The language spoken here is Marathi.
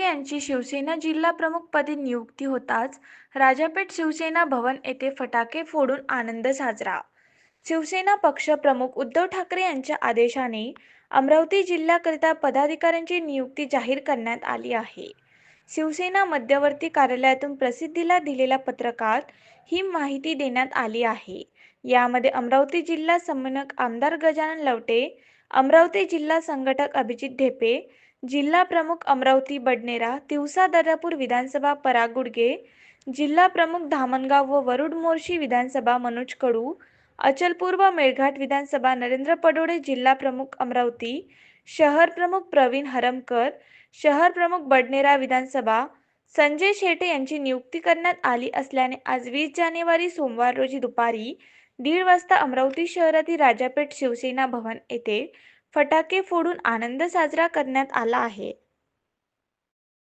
यांची शिवसेना जिल्हा प्रमुखपदी नियुक्ती होताच राजापेठ शिवसेना भवन येथे फटाके फोडून आनंद साजरा. शिवसेना पक्ष प्रमुख उद्धव ठाकरे यांच्या आदेशाने अमरावती जिल्ह्याकरिता पदाधिकाऱ्यांची नियुक्ती जाहीर करण्यात आली आहे. शिवसेना मध्यवर्ती कार्यालयातून प्रसिद्धीला दिलेल्या पत्रकात ही माहिती देण्यात आली आहे. यामध्ये अमरावती जिल्हा समन्वयक आमदार गजानन लवटे अमरावती जिल्हा संघटक अभिजित ढेपे जिल्हा प्रमुख अमरावती बडनेरा तिवसा दर्यापूर विधानसभा पराग गुडगे जिल्हा प्रमुख धामणगाव व वरुड मोर्शी विधानसभा मनोज कडू अचलपूर व मेळघाट विधानसभा नरेंद्र पडोळे जिल्हा प्रमुख अमरावती शहर प्रमुख प्रवीण हरमकर शहर प्रमुख बडनेरा विधानसभा संजय शेटे यांची नियुक्ती करण्यात आली असल्याने आज वीस जानेवारी सोमवार रोजी दुपारी दीड वाजता अमरावती शहरातील राजापेठ शिवसेना भवन येथे फटाके फोडून आनंद साजरा करण्यात आला आहे.